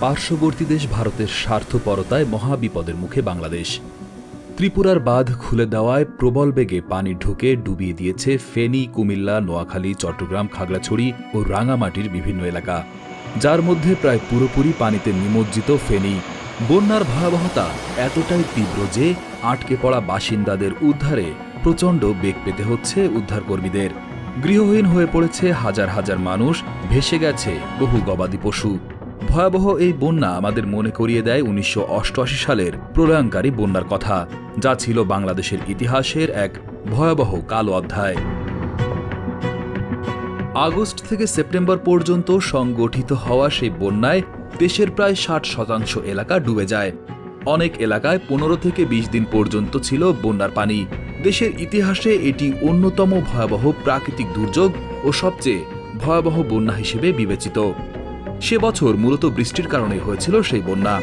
পার্শ্ববর্তী দেশ ভারতের স্বার্থপরতায় মহাবিপদের মুখে বাংলাদেশ। ত্রিপুরার বাঁধ খুলে দেওয়ায় প্রবল বেগে পানি ঢুকে ডুবিয়ে দিয়েছে ফেনী, কুমিল্লা, নোয়াখালী, চট্টগ্রাম, খাগড়াছড়ি ও রাঙামাটির বিভিন্ন এলাকা। যার মধ্যে প্রায় পুরোপুরি পানিতে নিমজ্জিত ফেনী। বন্যার ভয়াবহতা এতটাই তীব্র যে আটকে পড়া বাসিন্দাদের উদ্ধারে প্রচণ্ড বেগ পেতে হচ্ছে উদ্ধারকর্মীদের। গৃহহীন হয়ে পড়েছে হাজার হাজার মানুষ, ভেসে গেছে বহু গবাদি পশু। ভয়াবহ এই বন্যা আমাদের মনে করিয়ে দেয় উনিশশো অষ্টআশি সালের প্রলয়ঙ্কারী বন্যার কথা, যা ছিল বাংলাদেশের ইতিহাসের এক ভয়াবহ কালো অধ্যায়। আগস্ট থেকে সেপ্টেম্বর পর্যন্ত সংগঠিত হওয়া সেই বন্যায় দেশের প্রায় ষাট শতাংশ এলাকা ডুবে যায়। অনেক এলাকায় পনেরো থেকে বিশ দিন পর্যন্ত ছিল বন্যার পানি। দেশের ইতিহাসে এটি অন্যতম ভয়াবহ প্রাকৃতিক দুর্যোগ ও সবচেয়ে ভয়াবহ বন্যা হিসেবে বিবেচিত। সে বছর মূলত বৃষ্টির কারণে হয়েছিল সেই বন্যা।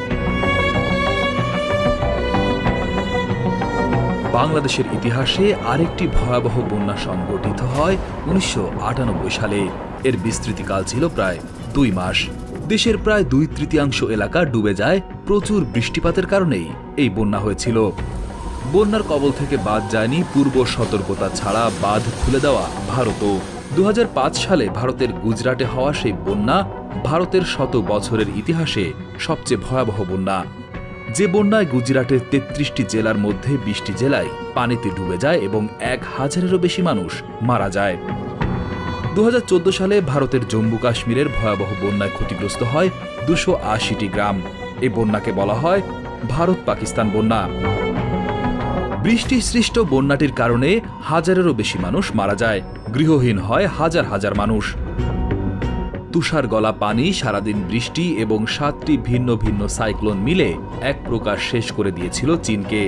বাংলাদেশের ইতিহাসে আরেকটি ভয়াবহ বন্যা সংঘটিত হয় উনিশশো আটানব্বই সালে। এর বিস্তৃতিকাল ছিল প্রায় দুই মাস। দেশের প্রায় দুই তৃতীয়াংশ এলাকা ডুবে যায়। প্রচুর বৃষ্টিপাতের কারণেই এই বন্যা হয়েছিল। বন্যার কবল থেকে বাদ যায়নি পূর্ব সতর্কতা ছাড়া বাঁধ খুলে দেওয়া ভারতও। দু হাজার পাঁচ সালে ভারতের গুজরাটে হওয়া সেই বন্যা ভারতের শত বছরের ইতিহাসে সবচেয়ে ভয়াবহ বন্যা। যে বন্যায় গুজরাটের তেত্রিশটি জেলার মধ্যে বিশটি জেলায় পানিতে ডুবে যায় এবং এক হাজারেরও বেশি মানুষ মারা যায়। দু হাজার চোদ্দ সালে ভারতের জম্মু কাশ্মীরের ভয়াবহ বন্যায় ক্ষতিগ্রস্ত হয় দুশো আশিটি গ্রাম। এই বন্যাকে বলা হয় ভারত পাকিস্তান বন্যা। বৃষ্টি সৃষ্ট বন্যাটির কারণে হাজারেরও বেশি মানুষ মারা যায়। গৃহহীন হয় হাজার হাজার মানুষ। তুষার গলা পানি, সারাদিন বৃষ্টি এবং সাতটি ভিন্ন ভিন্ন সাইক্লোন মিলে এক প্রকার শেষ করে দিয়েছিল চীনকে,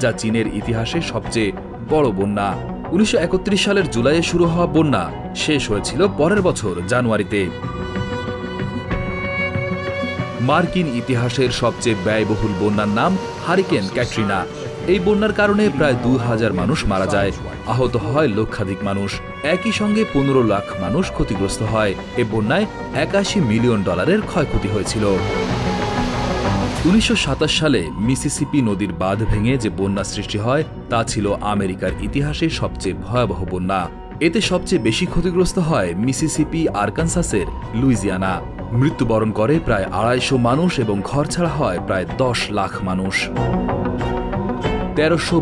যা চীনের ইতিহাসে সবচেয়ে বড় বন্যা। উনিশশো একত্রিশ সালের জুলাইয়ে শুরু হওয়া বন্যা শেষ হয়েছিল পরের বছর, জানুয়ারিতে। মার্কিন ইতিহাসের সবচেয়ে ব্যয়বহুল বন্যার নাম হারিকেন ক্যাটরিনা। এই বন্যার কারণে প্রায় দু হাজার মানুষ মারা যায়। আহত হয় লক্ষাধিক মানুষ। একই সঙ্গে পনেরো লাখ মানুষ ক্ষতিগ্রস্ত হয়। এ বন্যায় একাশি মিলিয়ন ডলারের ক্ষয়ক্ষতি হয়েছিল। উনিশশো সাতাশ সালে মিসিসিপি নদীর বাঁধ ভেঙে যে বন্যা সৃষ্টি হয়, তা ছিল আমেরিকার ইতিহাসে সবচেয়ে ভয়াবহ বন্যা। এতে সবচেয়ে বেশি ক্ষতিগ্রস্ত হয় মিসিসিপি, আরকানসাসের লুইজিয়ানা। মৃত্যুবরণ করে প্রায় আড়াইশো মানুষ এবং ঘরছাড়া হয় প্রায় দশ লাখ মানুষ। তেরোশো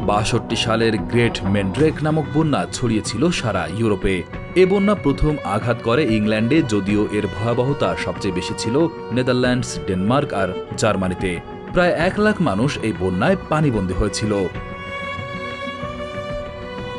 সালের গ্রেট মেন্ড্রেক নামক বন্যা ছড়িয়েছিল সারা ইউরোপে। এ বন্যা প্রথম আঘাত করে ইংল্যান্ডে, যদিও এর ভয়াবহতা সবচেয়ে বেশি ছিল নেদারল্যান্ডস, ডেনমার্ক আর জার্মানিতে। প্রায় এক লাখ মানুষ এই বন্যায় পানিবন্দী হয়েছিল।